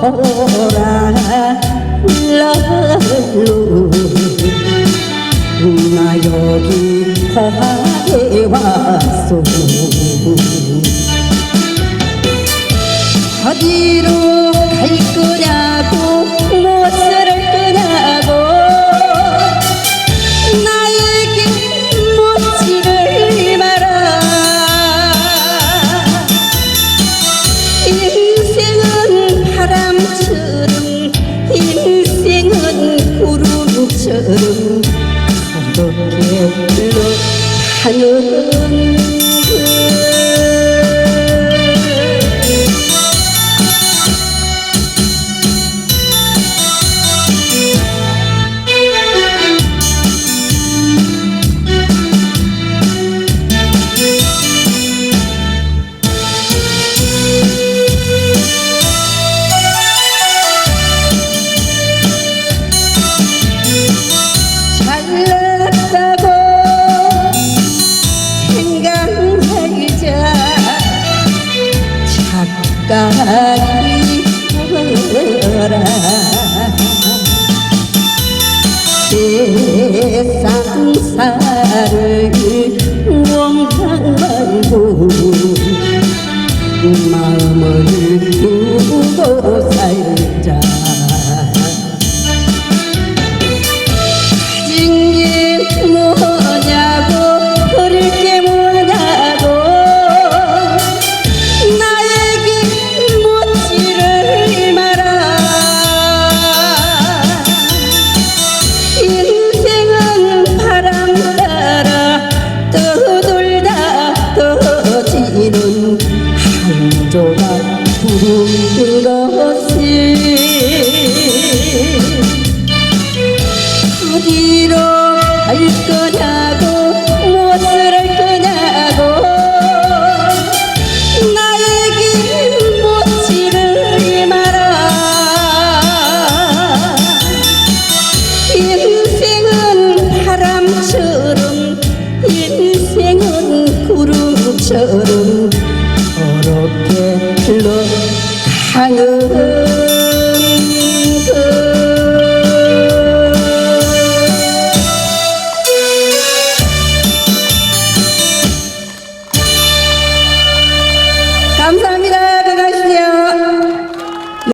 돌아라 일러요 나 여기 화에 왔소. 어디로 갈 거냐? 처음 노래로 하는 oh, oh.